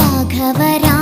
രാഘവരാ